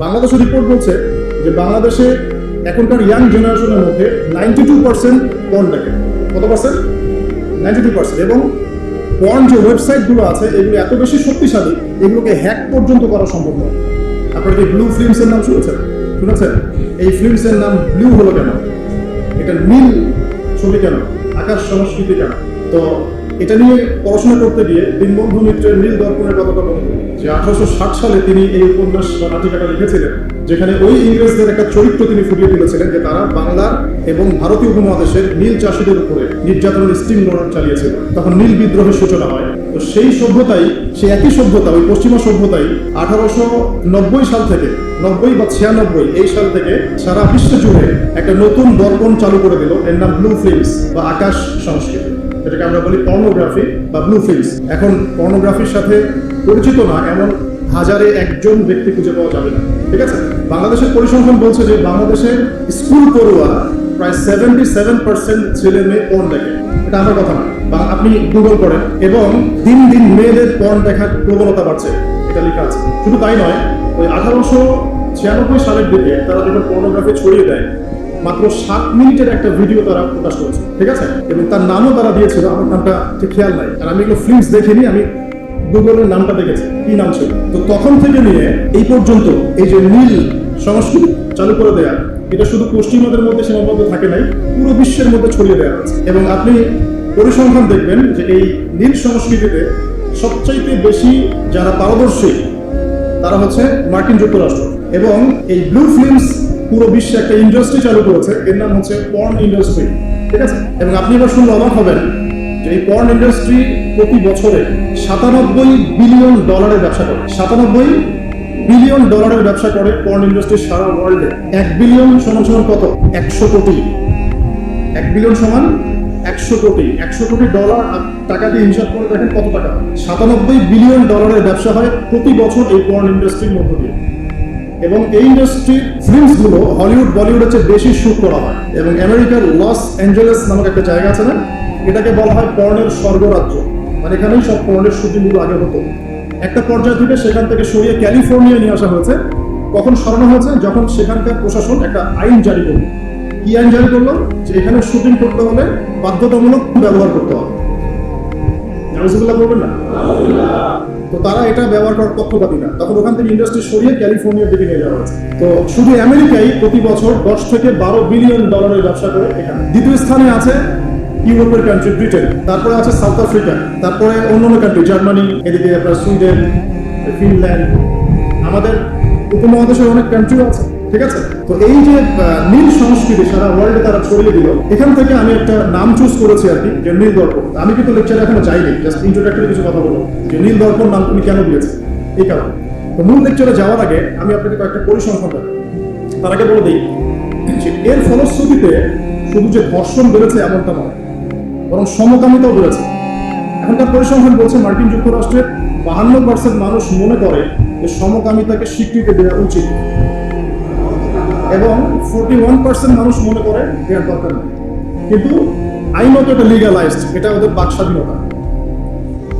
বাংলাদেশের রিপোর্ট বলছে যে বাংলাদেশে এখনকার ইয়াং জেনারেশনের মধ্যে নাইনটি টু পার্সেন্ট পর্ন দেখে। কত পার্সেন্ট নাইনটি টু পার্সেন্ট এবং পর্ন যে ওয়েবসাইটগুলো আছে, এগুলো এত বেশি শক্তিশালী, এগুলোকে হ্যাক পর্যন্ত করা সম্ভব নয়। আপনারা কি ব্লু ফিল্মসের নাম শুনেছেন? শুনেছেন? এই ফিল্মসের নাম ব্লু হলো কেন? এটা নীল ছবি কেন? আকাশ সংস্কৃতি কেন? তো এটা নিয়ে পড়াশোনা করতে গিয়ে দীনবন্ধু মিত্রের নীল দর্পণের কথাটা মনে যে আঠারোশো ষাট সালে তিনি এই উপন্যাস বা নাটিকাটা লিখেছিলেন, যেখানে ওই ইংরেজদের একটা চরিত্র তিনি ফুটিয়ে তুলেছিলেন যে তারা বাংলার এবং ভারতীয় উপমহাদেশের নীল চাষীদের উপরে নির্যাতনের স্টিম রোলার চালিয়েছিল। তখন নীল বিদ্রোহের সূচনা হয়। তো সেই সভ্যতাই, সেই একই সভ্যতা, ওই পশ্চিমা সভ্যতাই আঠারোশো নব্বই সাল থেকে, নব্বই বা ছিয়ানব্বই, এই সাল থেকে সারা বিশ্ব জুড়ে একটা নতুন দর্পণ চালু করে দিল। এর নাম ব্লু ফিল্মস বা আকাশ সংস্কৃতি। এটাকে আমরা বলি পর্নোগ্রাফি বা ব্লু ফিল্মস এখন পর্নোগ্রাফির সাথে পরিচিত না, এমন হাজারে একজন ব্যক্তি খুঁজে পাওয়া যাবে না। ঠিক আছে? বাংলাদেশের পরিসংখ্যান বলছে যে বাংলাদেশের স্কুল পড়ুয়া প্রায় সেভেন্টি সেভেন পার্সেন্ট ছেলে মেয়ে পর্ন দেখে। এটা আমার কথা না। বা আপনি গুগল করেন, এবং দিন দিন মেয়েদের পর্ন দেখার প্রবণতা বাড়ছে। এটা লেখা আছে। শুধু তাই নয়, ওই আঠারোশো ছিয়ানব্বই সালের দিকে তারা যখন পর্নোগ্রাফি ছড়িয়ে দেয় মাত্র সাত মিনিটের একটা ভিডিও তারা প্রকাশ করেছে, ঠিক আছে? এবং তার নামও তারা দিয়েছিল, আমার নামটা ঠিক খেয়াল নাই। আর আমি এগুলো ফিল্মস দেখিনি, আমি গুগলের নামটা দেখেছি, কি নাম ছিল? তো তখন থেকে নিয়ে এই পর্যন্ত এই যে নীল সংস্কৃতি চালু করে দেয়া, এটা শুধু পশ্চিমাদের মধ্যে সীমাবদ্ধ থাকে নাই, পুরো বিশ্বের মধ্যে ছড়িয়ে দেওয়া হয়েছে এবং আপনি পরিসংখ্যান দেখবেন যে এই নীল সংস্কৃতিতে সবচাইতে বেশি যারা পারদর্শী, তারা হচ্ছে মার্কিন যুক্তরাষ্ট্র। এবং এই ব্লু ফিল্মস পুরো বিশ্বে একটা ইন্ডাস্ট্রি চালু করেছে। এর নাম হচ্ছে পর্ন ইন্ডাস্ট্রি ঠিক আছে? এবং আপনি এবার শুনলে অবাক হবেন যে এই পর্ন ইন্ডাস্ট্রি প্রতি বছরে সাতানব্বই বিলিয়ন ডলারের ব্যবসা করে। সাতানব্বই বিলিয়ন ডলারের ব্যবসা করে পর্ন ইন্ডাস্ট্রি সারা ওয়ার্ল্ডে এক বিলিয়ন সমান সমান কত? একশো কোটি। এক বিলিয়ন সমান একশো কোটি। একশো কোটি ডলার টাকা দিয়ে হিসাব করে দেখেন কত টাকা। সাতানব্বই বিলিয়ন ডলারের ব্যবসা হয় প্রতি বছর এই পর্ন ইন্ডাস্ট্রির মধ্য দিয়ে। এবং এই ইন্ডাস্ট্রির ফিল্মসগুলো হলিউড, বলিউডের চেয়ে বেশি শুট করা হয়। এবং আমেরিকার লস অ্যাঞ্জেলেস নামক একটা জায়গা আছে না? এটাকে বলা হয় পর্নের স্বর্গরাজ্য। মানে এখানেই সব পর্নের শুটিংগুলো আগে হতো। একটা পর্যায় থেকে সেখান থেকে সরিয়ে ক্যালিফোর্নিয়া নিয়ে আসা হয়েছে। কখন সরানো হয়েছে? যখন সেখানকার প্রশাসন একটা আইন জারি করল। কি আইন জারি করল? যে এখানে শুটিং করতে হলে বাধ্যতামূলক ব্যবহার করতে হবে। নাউজুবিল্লাহ বলবেন না? তো তারা এটা ব্যবহার করার পক্ষপাতি না। তখন ওখান থেকে ইন্ডাস্ট্রি সরিয়ে ক্যালিফোর্নিয়ার দিকে নিয়ে যাওয়া হয়েছে। তো শুধু আমেরিকায় প্রতি বছর দশ থেকে বারো বিলিয়ন ডলারের ব্যবসা করে এখানে। দ্বিতীয় স্থানে আছে ইউরোপের কান্ট্রি ব্রিটেন তারপরে আছে সাউথ আফ্রিকা তারপরে অন্য অন্য কান্ট্রি জার্মানি এদিকে আপনার সুইডেন ফিনল্যান্ড আমাদের উপমহাদেশের অনেক কান্ট্রিও আছে। ঠিক আছে? তো এই যে নীল সংস্কৃতি সারা ওয়ার্ল্ডে তারা ছড়িয়ে দিল, এখান থেকে আমি একটা নাম চুজ করেছি আর কি, যে নীল দর্পণ। আমি কিন্তু লেকচারে এখনও যাইনি জাস্ট ইন্ট্রোডাক্টরি কিছু কথা বলব। যে নীল দর্পণ নাম তুমি কেন দিয়েছে? এই কারণে। তো মূল লেকচারে যাওয়ার আগে আমি আপনাকে কয়েকটা পরিসংখ্যান দেবো তার আগে বলে দিই যে এর ফলশ্রুতিতে শুধু যে ধর্ষণ বেড়েছে এমনটা নয়, বরং সমকামিতাও বেড়েছে। এখনকার পরিসংখ্যান বলছে মার্কিন যুক্তরাষ্ট্রের বাহান্ন পার্সেন্ট মানুষ মনে করে যে সমকামিতাকে স্বীকৃতি দেওয়া উচিত। এবং ফোর্টি ওয়ান পার্সেন্ট মানুষ মনে করে দেওয়ার দরকার নেই। কিন্তু আইনত এটা লিগালাইজড এটা ওদের বাক স্বাধীনতা।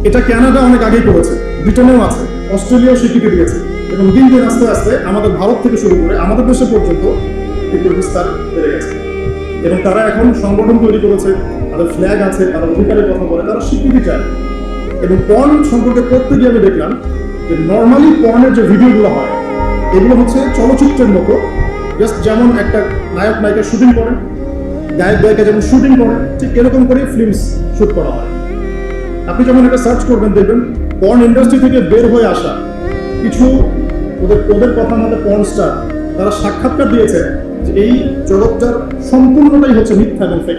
এটা কানাডা অনেক আগেই করেছে ব্রিটেনেও আছে অস্ট্রেলিয়াও স্বীকৃতি দিয়েছে, এবং দিন দিন আস্তে আস্তে আমাদের ভারত থেকে শুরু করে আমাদের দেশে পর্যন্ত এগুলোর বিস্তার বেড়ে গেছে। এবং তারা এখন সংগঠন তৈরি করেছে, তাদের ফ্ল্যাগ আছে, তারা অধিকারের কথা বলে, তারা স্বীকৃতি চায়। এবং পর্ন সম্পর্কে পড়তে গিয়ে আমি দেখলাম যে নর্মালি পর্নের যে ভিডিওগুলো হয়, এগুলো হচ্ছে চলচ্চিত্রের মতো জাস্ট যেমন একটা নায়ক নায়িকা শুটিং করেন, গায়ক গায়িকা যেমন শুটিং করেন, ঠিক এরকম করে ফিল্মস শুট করা হয়। আপনি যখন এটা সার্চ করবেন, দেখবেন পর্ন ইন্ডাস্ট্রি থেকে বের হয়ে আসা কিছু ওদের ওদের কথা মতে পর্ন স্টার তারা সাক্ষাৎকার দিয়েছে যে এই জগৎটার সম্পূর্ণটাই হচ্ছে মিথ্যা এবং ফেক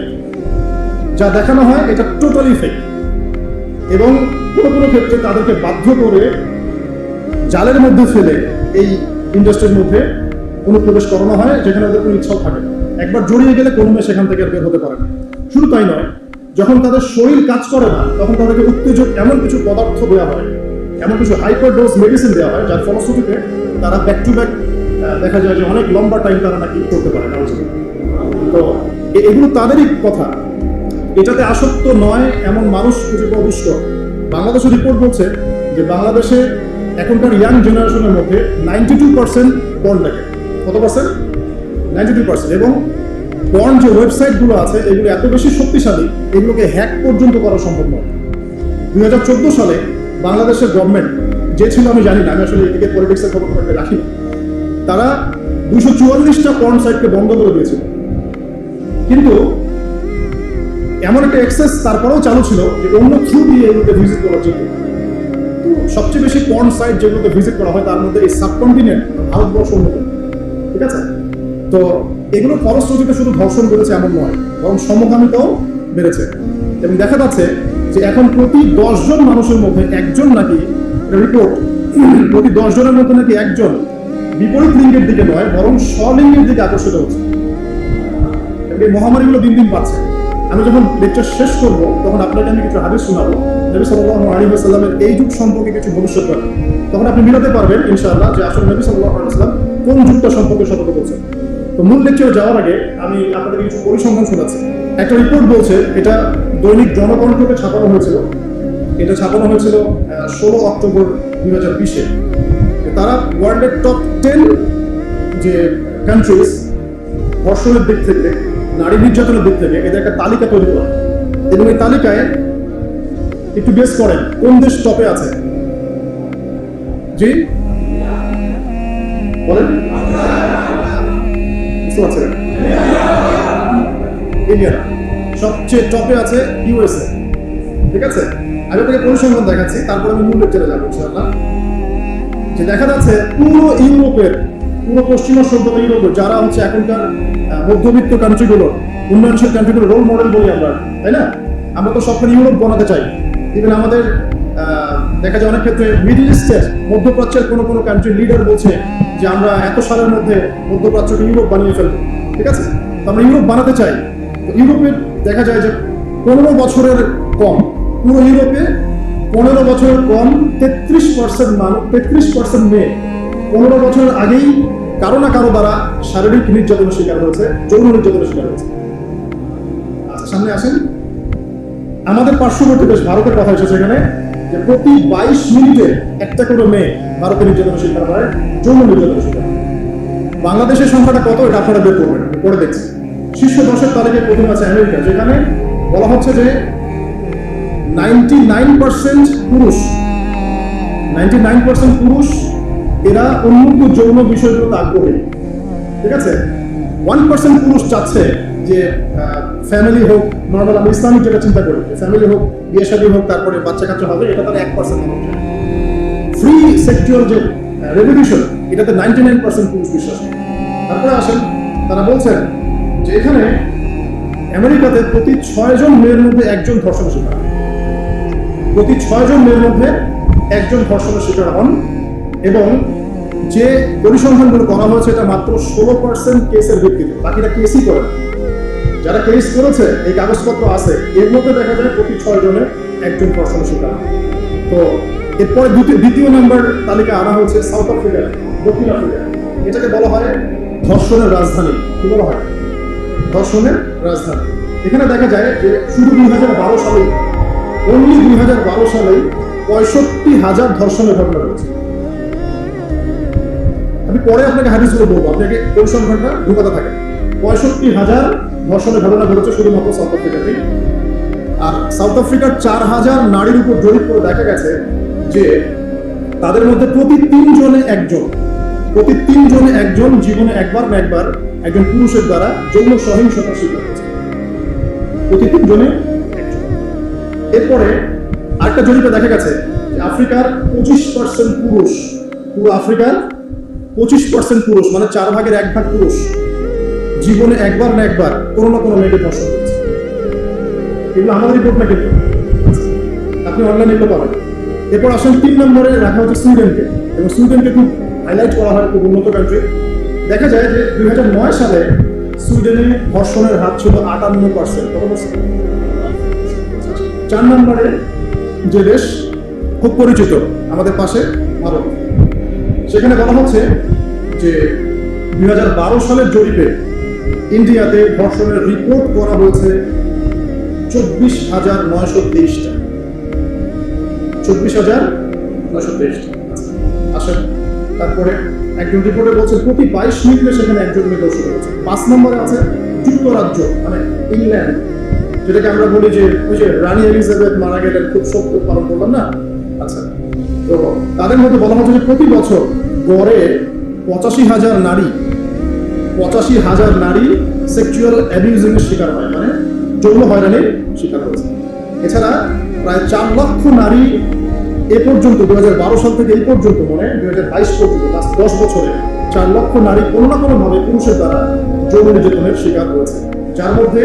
যা দেখানো হয়, এটা টোটালি ফেক এবং কোনো কোনো ক্ষেত্রে তাদেরকে বাধ্য করে জালের মধ্যে ফেলে এই ইন্ডাস্ট্রির মধ্যে অনুপ্রবেশ করানো হয়, যেখানে ওদের কোনো ইচ্ছাও থাকে একবার জড়িয়ে গেলে কোনো মেয়ে সেখান থেকে বের হতে পারে না। শুধু তাই নয়, যখন তাদের শরীর কাজ করে না, তখন তাদেরকে উত্তেজক এমন কিছু পদার্থ দেওয়া হয়, এমন কিছু হাইপার ডোজ মেডিসিন দেওয়া হয়, যার ফলশ্রুতিতে তারা ব্যাক টু ব্যাক দেখা যায় যে অনেক লম্বা টাইম তারা নাকি করতে পারে না তো এগুলো তাদেরই কথা। এটাতে আসক্ত নয় এমন মানুষ খুঁজে পাওয়া দুষ্কর। বাংলাদেশের রিপোর্ট বলছে যে বাংলাদেশে এখনকার ইয়াং জেনারেশনের মধ্যে নাইনটি টু পার্সেন্ট পর্ন দেখে কত পার্সেন্ট নাইনটি টু পার্সেন্ট এবং পর্ন যে ওয়েবসাইটগুলো আছে, এগুলো এত বেশি শক্তিশালী, এগুলোকে হ্যাক পর্যন্ত করা সম্ভব নয়। দুই হাজার চোদ্দ সালে বাংলাদেশের গভর্নমেন্ট যে ছিল আমি জানি না, আমি আসলে এদিকে পলিটিক্সের খবর খুব একটা রাখি তারা দুশো চুয়াল্লিশটা পর্ন সাইটকে বন্ধ করে দিয়েছিল। কিন্তু এমন একটা এক্সেস তারপরেও চালু ছিল যে অন্য থ্রু দিয়ে এগুলোকে ভিজিট করার জন্য। সবচেয়ে বেশি পর্ন সাইট যেগুলোকে ভিজিট করা হয়, তার মধ্যে এই সাবকন্টিনেন্ট ভারতবর্ষ অন্যতম। ঠিক আছে? তো এগুলো ফলশ্রুতিতে শুধু ধর্ষণ বেড়েছে এমন নয়, বরং সমকামিতাও বেড়েছে। এবং দেখা যাচ্ছে যে এখন প্রতি দশজন মানুষের মধ্যে একজন নাকি রিপোর্ট প্রতি দশ জনের মধ্যে নাকি একজন বিপরীত লিঙ্গের দিকে নয়, বরং স্বলিঙ্গের দিকে আকর্ষিত হচ্ছে। এই মহামারীগুলো দিন দিন পাচ্ছে আমি যখন লেকচার শেষ করব, তখন আপনাকে আমি কিছু হাদিস শোনাবো। নবী সাল্লাল্লাহু আলাইহি ওয়াসাল্লামের এই যুগ সম্পর্কে কিছু ভবিষ্যৎবাণী। তখন আপনি মিলাতে পারবেন, ইনশাআল্লাহ, যে আসলে নবী সাল্লাল্লাহু আলাইহি ওয়াসাল্লাম কোন যুগটা সম্পর্কে সতর্ক করছেন তো মূল লেকচারে যাওয়ার আগে আমি আপনাদের কিছু পরিসংখ্যান শোনাচ্ছি। একটা রিপোর্ট বলছে, এটা দৈনিক জনকণ্ঠকে ছাপানো হয়েছিল। এটা ছাপানো হয়েছিল ষোলো অক্টোবর দুই হাজার বিশে। তারা ওয়ার্ল্ডের টপ টেন যে কান্ট্রিজ ধর্ষণের দিক থেকে, নারী নির্যাতনের দিক থেকে, এদের একটা তালিকা তৈরি করে। এবং এই তালিকায় একটু বেস করেন, কোন দেশ টপে আছে? জি? বলেন। সবচেয়ে টপে আছে ইউএসএ ঠিক আছে? আমি আপনাকে পরিসংখ্যান দেখাচ্ছি, তারপর আমি মূল লেকচারে যাব, ইনশাআল্লাহ। যে দেখা যাচ্ছে পুরো ইউরোপের, পুরো পশ্চিমা সভ্যতা ইউরোপের, যারা হচ্ছে এখনকার মধ্যবিত্ত কান্ট্রিগুলো উন্নয়নশীল কান্ট্রিগুলো রোল মডেল বলি আমরা, তাই না? আমরা তো সবখানে ইউরোপ বানাতে চাই। ইভেন আমাদের দেখা যায় অনেক ক্ষেত্রে মিডল ইস্টের মধ্যপ্রাচ্যের কোনো কোনো কান্ট্রির লিডার বলছে যে আমরা এত সালের মধ্যে মধ্যপ্রাচ্যকে ইউরোপ বানিয়ে ফেলব। ঠিক আছে? তো আমরা ইউরোপ বানাতে চাই। ইউরোপের দেখা যায় যে পনেরো বছরের কম। পুরো ইউরোপে পনেরো বছরের কম, তেত্রিশ পার্সেন্ট মানুষ তেত্রিশ পার্সেন্ট মেয়ে। পনেরো বছরের আগেই কারও না কারও দ্বারা শারীরিক নির্যাতনের শিকার হয়েছে, যৌন নির্যাতনের শিকার হয়েছে। আচ্ছা সামনে আসেন। আমাদের পার্শ্ববর্তী দেশ ভারতের কথা এসেছে এখানে। যে প্রতি বাইশ মিনিটে একটা করে মেয়ে নির্যাতনের শিকার হয়, যৌন শিকার বাংলাদেশের সংখ্যাটা কত এটা আপনারা বের করবেন, পরে দেখছি। শীর্ষ দশের তালিকায় প্রথম আছে আমেরিকা, যেখানে বলা হচ্ছে যে নাইনটি নাইন পার্সেন্ট পুরুষ, নাইনটি নাইন পার্সেন্ট পুরুষ এরা উন্মুক্ত যৌন বিষয়গুলোতে আগ্রহী। ঠিক আছে? ওয়ান পার্সেন্ট পুরুষ চাচ্ছে যে ফ্যামিলি হোক নর্মাল আমি ইসলামিক যেটা চিন্তা করি ফ্যামিলি হোক, বিয়ে শাদী হোক, তারপরে বাচ্চা কাচ্চা হবে, এটা তার এক পার্সেন্ট ফ্রি সেক্সুয়াল যে রেভলিউশন এটাতে নাইনটি নাইন পার্সেন্ট পুরুষ বিশ্বাস তারপরে আসেন, তারা বলছেন যে এখানে আমেরিকাতে প্রতি ছয়জন মেয়ের মধ্যে একজন ধর্ষণ শিকার প্রতি ছয়জন মেয়ের মধ্যে একজন ধর্ষণের শিকার হন এবং যে পরিসংখ্যানগুলো করা হয়েছে, এটা মাত্র ষোলো পার্সেন্ট কেসের ভিত্তিতে। বাকিটা কেসই করে না। যারা কেস করেছে, এই কাগজপত্র আছে, এর মধ্যে দেখা যায় প্রতি ছয় জনে একজন ধর্ষণের শিকার তো এরপরে দ্বিতীয় দ্বিতীয় নাম্বার তালিকা আনা হয়েছে সাউথ আফ্রিকা দক্ষিণ আফ্রিকা। এটাকে বলা হয় ধর্ষণের রাজধানী। কি বলা হয়? ধর্ষণের রাজধানী। এখানে দেখা যায় যে শুধু দুই হাজার বারো সালে অনলি দুই হাজার বারো সালে পঁয়ষট্টি হাজার ধর্ষণের ঘটনা রয়েছে আমি পরে আপনাকে হাদিসগুলো বলব। আপনাকে পরিসংখ্যানটা ঢুকাতে থাকে পঁয়ষট্টি হাজার ধর্ষণের ঘটনা ঘটেছে, শুধুমাত্র সাউথ আফ্রিকাতেই আর সাউথ আফ্রিকার চার হাজার নারীর উপর জরিপ করে দেখা গেছে যে তাদের মধ্যে প্রতি তিনজনে একজন। প্রতি তিনজনে একজন জীবনে একবার না একবার একজন পুরুষের দ্বারা যৌন সহিংসতার শিকার হয়েছে প্রতি তিনজনে এরপরে আরেকটা জরিপে দেখা গেছে যে আফ্রিকার পঁচিশ পার্সেন্ট পুরুষ, পুরো আফ্রিকার পঁচিশ পার্সেন্ট পুরুষ মানে চার ভাগের এক ভাগ পুরুষ। জীবনে একবার না একবার কোনো না কোনো মেয়েকে ধর্ষণ করেছে। এগুলো আমাদের রিপোর্ট না কিন্তু আপনি অনলাইনে এগুলো পাবেন। এরপর আসেন তিন নম্বরে রাখা হচ্ছে সুইডেনকে এবং সুইডেনকে খুব হাইলাইট করা হয় খুব উন্নত কান্ট্রি দেখা যায় যে দুই হাজার নয় সালে সুইডেনে ধর্ষণের হার ছিল আটান্ন পার্সেন্ট চার নম্বরে যে দেশ খুব পরিচিত আমাদের পাশে, ভারত। সেখানে বলা হচ্ছে যে দুই হাজার বারো সালের জরিপে ইন্ডিয়াতে ধর্ষণের রিপোর্ট করা হয়েছে চব্বিশ হাজার নয়শো তেইশটা। চব্বিশ হাজার নয়শো তেইশটা। আসেন, তারপরে একজন রিপোর্টে বলছে প্রতি বাইশ মিনিটে সেখানে একজন মেয়ে দর্শন হচ্ছে পাঁচ নম্বরে আছে যুক্তরাজ্য মানে ইংল্যান্ড। যেটাকে আমরা বলি যে, ওই যে রানী এলিজাবেথ মারা গেলেন, খুব শক্ত পালন করলাম না? আচ্ছা তো তাদের মধ্যে বলা হচ্ছে যে প্রতি বছর গড়ে পঁচাশি হাজার নারী পঁচাশি হাজার নারী সেক্সুয়াল অ্যাবিউজিং এর শিকার হয় মানে যৌন হয়রানির শিকার হয়েছে। এছাড়া প্রায় চার লক্ষ নারী এ পর্যন্ত দু সাল থেকে এই পর্যন্ত মানে দু পর্যন্ত, লাস্ট দশ বছরে চার লক্ষ নারী কোনো না কোনো ভাবে পুরুষের দ্বারা যৌন নির্যাতনের শিকার হয়েছে। যার মধ্যে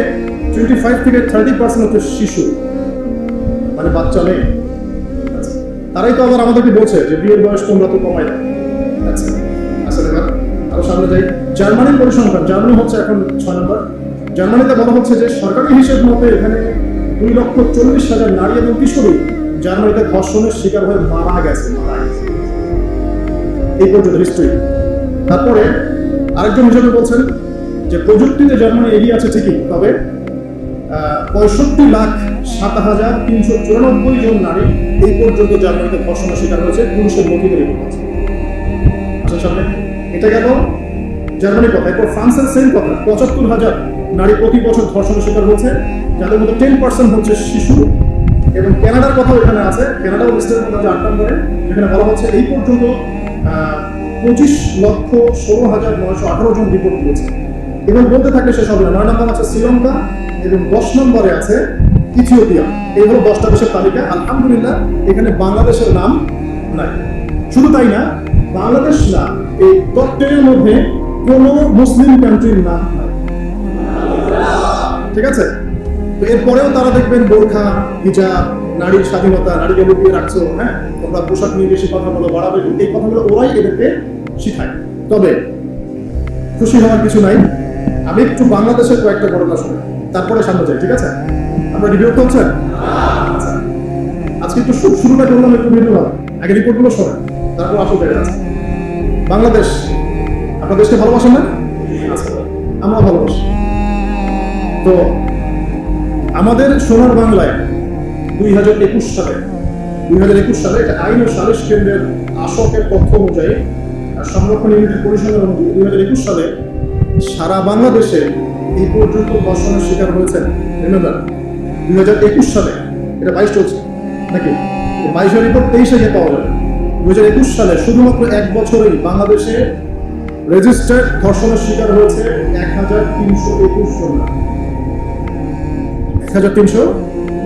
টোয়েন্টি ফাইভ থেকে থার্টি পার্সেন্ট হচ্ছে শিশু মানে বাচ্চা মেয়ে। আচ্ছা। তারাই তো আবার আমাদেরকে বলছে যে বিয়ের বয়স তোমরা তো কমাই এবার যাই জার্মানির পরিসংখ্যান, জার্মানি হচ্ছে এখন ছয় নম্বর। জার্মানিতে বলা হচ্ছে যে সরকারি হিসেব মতে এখানে দুই লক্ষ চল্লিশ হাজার নারী এবং কিশোরী জার্মানিতে ধর্ষণের শিকার হয়ে মারা গেছে এই পর্যন্ত হিস্ট্রি তারপরে আরেকজন হিসেবে বলছেন যে প্রযুক্তিতে জার্মানি এগিয়ে আছে ঠিকই, তবে পঁয়ষট্টি লাখ সাত হাজার তিনশো চুরানব্বই জন নারী এই পর্যন্ত জার্মানিতে ধর্ষণের শিকার হয়েছে, পুরুষের আছে। আচ্ছা সামনে এটা গেল। জার্মানির কথা এরপর ফ্রান্সের সেম কথা, পঁচাত্তর হাজার নারী প্রতি বছর ধর্ষণের শিকার হয়েছে, যাদের মধ্যে টেন পার্সেন্ট হচ্ছে শিশু। এবং কানাডার কথাও এখানে আছে, কানাডাও লিস্টের মধ্যে আট নম্বরে। এখানে বলা হচ্ছে এই পর্যন্ত পঁচিশ লক্ষ ষোলো হাজার নয়শো আঠারো জন রিপোর্ট দিয়েছে এবং বলতে থাকলে শেষ হবে নয় নম্বর আছে শ্রীলঙ্কা, এবং দশ নম্বরে আছে ইথিওপিয়া। এই হলো দশটা দেশের তালিকা, আলহামদুলিল্লাহ, এখানে বাংলাদেশের নাম নাই। শুধু তাই না, বাংলাদেশ না, এই টপ টেনের মধ্যে কোন মুসলিম কান্ট্রির নাম ঠিক আছে? তো এরপরেও তারা দেখবেন বোরখা, হিজাব, নারীর স্বাধীনতা, নারীকে লুকিয়ে রাখছো হ্যাঁ? তোমরা পোশাক নিয়ে বেশি কথা বলো, বাড়াবে এই কথাগুলো ওরাই এদেরকে শিখায়। তবে খুশি হওয়ার কিছু নাই। আমি একটু বাংলাদেশের কয়েকটা ঘটনা শুনি, তারপরে সামনে যাই, ঠিক আছে? আমরা কি বিরক্ত হচ্ছেন? আচ্ছা। আজকে একটু শুরুটা করলাম, একটু ভালো আগে রিপোর্টগুলো শোনেন, তারপর আসল বাংলাদেশ আপনার দেশকে ভালোবাসেন না? আমরা ভালোবাসি। তো আমাদের সোনার বাংলায় দুই হাজার একুশ সালে, দুই হাজার একুশ সালে এটা আইন ও সালিশ কেন্দ্রের আসকের তথ্য অনুযায়ী সংরক্ষণ ইউনিটের পরিসংখ্যান অনুযায়ী দুই হাজার একুশ সালে সারা বাংলাদেশে এই পর্যন্ত ধর্ষণের শিকার হয়েছেন রিমেম্বার দুই হাজার একুশ সালে এটা বাইশ চলছে, নাকি? বাইশের রিপোর্ট তেইশে গিয়ে পাওয়া যাবে। দুই হাজার একুশ সালে শুধুমাত্র এক বছরেই বাংলাদেশে রেজিস্টার্ড ধর্ষণের শিকার হয়েছে এক হাজার তিনশো একুশ জন। এক হাজার তিনশো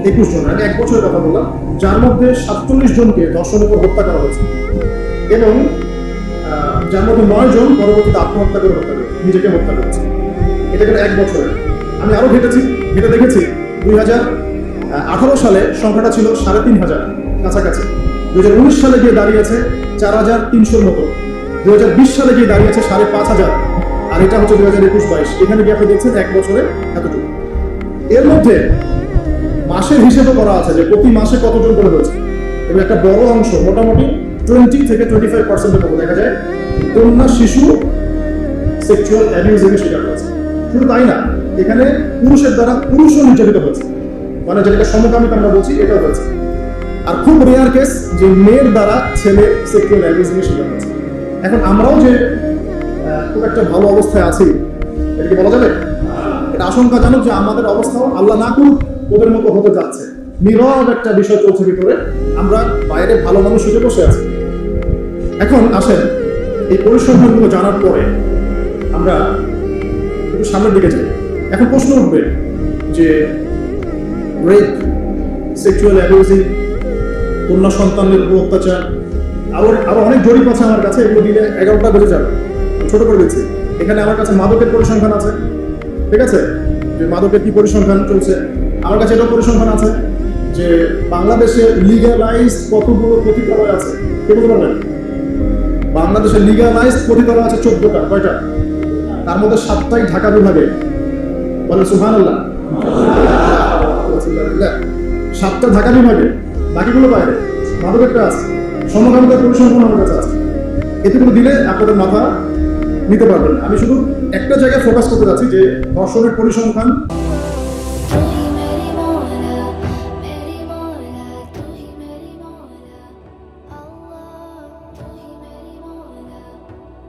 একুশ জন, আমি এক বছরের কথা বললাম, যার মধ্যে সাতচল্লিশ জনকে ধর্ষণের উপর হত্যা করা হয়েছে। এবং যার মধ্যে নয় জন পরবর্তীতে আত্মহত্যা করে হত্যা করে নিজেকে হত্যা করেছে। এটা গেল এক বছরে আমি আরও ঘেটেছি, ঘেটে দেখেছি, দুই হাজার আঠারো সালে সংখ্যাটা ছিল সাড়ে তিন হাজার, কাছাকাছি। দুই হাজার উনিশ সালে গিয়ে দাঁড়িয়েছে চার হাজার তিনশোর মতো। দুই হাজার বিশ সালে গিয়ে দাঁড়িয়েছে সাড়ে পাঁচ হাজার। আর এটা হচ্ছে দুই হাজার একুশ বাইশ। এখানে গিয়ে আপনি দেখছেন এক বছরে এতটুকু। এর মধ্যে মাসের হিসেবে করা আছে যে প্রতি মাসে কতজন করে হয়েছে। এবং একটা বড় অংশ, মোটামুটি টোয়েন্টি থেকে টোয়েন্টি ফাইভ পার্সেন্টের মতো দেখা যায়, কন্যা শিশু সেক্সুয়াল অ্যাবিউজিংয়ের শিকার হয়েছে। শুধু তাই না, এখানে পুরুষের দ্বারা পুরুষও নির্যাতিত হয়েছে। মানে যেটাকে সমকামিতা আমরা বলছি এটা হয়েছে। আর খুব রেয়ার কেস যে মেয়ের দ্বারা ছেলে সেক্সুয়াল অ্যাবিউজিংয়ের শিকার হয়েছে। এখন আমরাও যে খুব একটা ভালো অবস্থায় আছি, এটা কি বলা যাবে? এটা আশঙ্কাজনক যে আমাদের অবস্থাও আল্লাহ না করুক, ওদের মতো হতে যাচ্ছে। নীরব একটা বিষয় চলছে ভিতরে, আমরা বাইরে ভালো মানুষ হিসেবে বসে আছি। এখন আসেন, এই পরিসংখ্যানগুলো জানার পরে আমরা একটু সামনের দিকে যাই। এখন প্রশ্ন উঠবে যে রেপ সেক্সুয়াল অ্যাবিউজিং কন্যা সন্তানের অত্যাচার আরও আরও অনেক জরিপ আছে আমার কাছে, এগুলো দিলে এগারোটা বেজে যাবে। ছোট করে দিচ্ছি। এখানে আমার কাছে মাদকের পরিসংখ্যান আছে। ঠিক আছে? যে মাদকের কি পরিসংখ্যান চলছে। আমার কাছে এটাও পরিসংখ্যান আছে যে বাংলাদেশে লিগালাইজ কতগুলো পতিতালয় আছে? কে বাংলাদেশে লিগালাইজ পতিতালয় আছে চোদ্দটা, কয়টা? তার মধ্যে সাতটাই ঢাকা বিভাগে। বলে সুহান আল্লাহ সাতটা ঢাকা বিভাগে, বাকিগুলো বাইরে, মাদকেরটা আছে। সমকামিতার পরিসংখ্যান আমার কাছে আছে। এটুকু দিলে আপনাদের মাথা নিতে পারবেন আমি শুধু একটা জায়গায় ফোকাস করতে যাচ্ছি যে ধর্ষণের পরিসংখ্যান